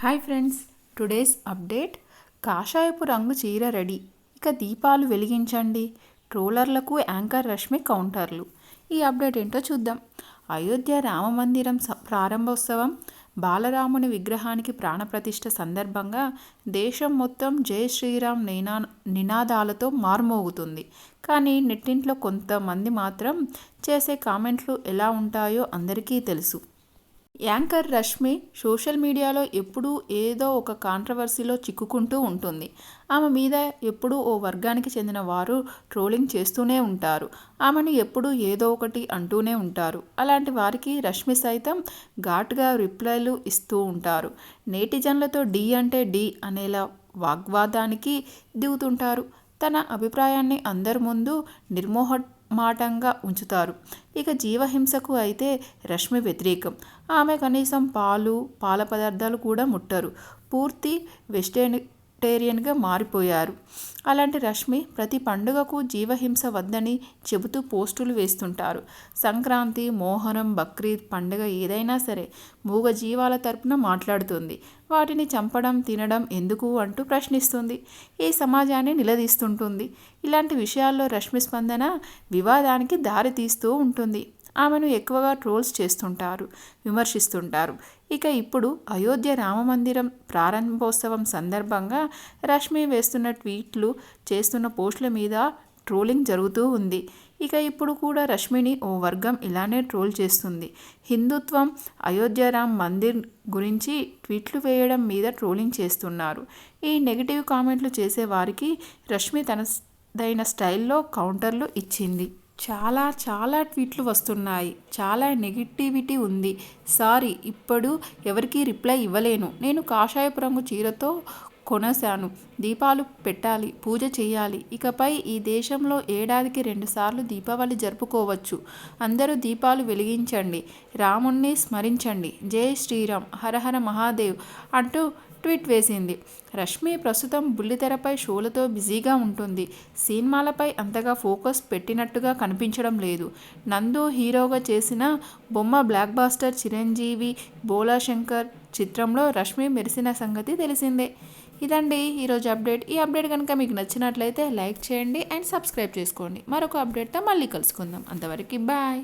Hi friends today's update. కాషాయపు రంగు చీర ready. ఇక దీపాలు వెలిగించండి. ట్రోలర్లకు యాంకర్ రష్మి కౌంటర్లు. ఈ అప్డేట్ ఏంటో చూద్దాం. అయోధ్య రామమందిరం ప్రారంభోత్సవం. బాలరాముని విగ్రహానికి ప్రాణప్రతిష్ఠ సందర్భంగా దేశం మొత్తం జై శ్రీరామ్ నినా నినాదాలతో మార్మోగుతుంది. కానీ నెట్టింట్లో కొంతమంది మాత్రం చేసే కామెంట్లు ఎలా ఉంటాయో అందరికీ తెలుసు. యాంకర్ రష్మి సోషల్ మీడియాలో ఎప్పుడూ ఏదో ఒక కాంట్రవర్సీలో చిక్కుకుంటూ ఉంటుంది. ఆమె మీద ఎప్పుడూ ఓ వర్గానికి చెందిన వారు ట్రోలింగ్ చేస్తూనే ఉంటారు. ఆమెను ఎప్పుడూ ఏదో ఒకటి అంటూనే ఉంటారు. అలాంటి వారికి రష్మి సైతం ఘాటుగా రిప్లైలు ఇస్తూ ఉంటారు. నేటిజన్లతో డి అంటే డి అనేలా వాగ్వాదానికి దిగుతుంటారు. తన అభిప్రాయాన్ని అందరి ముందు నిర్మోహ మాటంగా ఉంచుతారు. ఇక జీవహింసకు అయితే రష్మి వ్యతిరేకం. ఆమె కనీసం పాలు పాల పదార్థాలు కూడా ముట్టరు. పూర్తి టేరియన్గా మారిపోయారు. అలాంటి రష్మి ప్రతి పండుగకు జీవహింస వద్దని చెబుతూ పోస్టులు వేస్తుంటారు. సంక్రాంతి మోహరం బక్రీద్ పండుగ ఏదైనా సరే మూగ జీవాల తరపున మాట్లాడుతుంది. వాటిని చంపడం తినడం ఎందుకు అంటూ ప్రశ్నిస్తుంది. ఈ సమాజాన్ని నిలదీస్తుంటుంది. ఇలాంటి విషయాల్లో రష్మి స్పందన వివాదానికి దారి తీస్తూ ఉంటుంది. ఆమెను ఎక్కువగా ట్రోల్స్ చేస్తుంటారు విమర్శిస్తుంటారు. ఇక ఇప్పుడు అయోధ్య రామమందిరం ప్రారంభోత్సవం సందర్భంగా రష్మి వేస్తున్న ట్వీట్లు చేస్తున్న పోస్టుల మీద ట్రోలింగ్ జరుగుతూ ఉంది. ఇక ఇప్పుడు కూడా రష్మిని ఓ వర్గం ఇలానే ట్రోల్ చేస్తుంది. హిందుత్వం అయోధ్య రామ్ మందిర్ గురించి ట్వీట్లు వేయడం మీద ట్రోలింగ్ చేస్తున్నారు. ఈ నెగిటివ్ కామెంట్లు చేసే వారికి రష్మి తనదైన స్టైల్లో కౌంటర్లు ఇచ్చింది. చాలా చాలా ట్వీట్లు వస్తున్నాయి. చాలా నెగిటివిటీ ఉంది. సారీ ఇప్పుడు ఎవరికీ రిప్లై ఇవ్వలేను. నేను కాషాయపు రంగు చీరతో కొనసాను. దీపాలు పెట్టాలి పూజ చేయాలి. ఇకపై ఈ దేశంలో ఏడాదికి రెండుసార్లు దీపావళి జరుపుకోవచ్చు. అందరూ దీపాలు వెలిగించండి. రాముణ్ణి స్మరించండి. జై శ్రీరామ్. హరహర మహాదేవ్ అంటూ ట్వీట్ వేసింది. రష్మి ప్రస్తుతం బుల్లితెరపై షోలతో బిజీగా ఉంటుంది. సినిమాలపై అంతగా ఫోకస్ పెట్టినట్టుగా కనిపించడం లేదు. నందు హీరోగా చేసిన బొమ్మ బ్లాక్ బాస్టర్ చిరంజీవి బోలా శంకర్ చిత్రంలో రష్మి మెరిసిన సంగతి తెలిసిందే. ఇదండి ఈరోజు అప్డేట్. ఈ అప్డేట్ కనుక మీకు నచ్చినట్లయితే లైక్ చేయండి అండ్ సబ్స్క్రైబ్ చేసుకోండి. మరొక అప్డేట్తో మళ్ళీ కలుసుకుందాం. అంతవరకు బాయ్.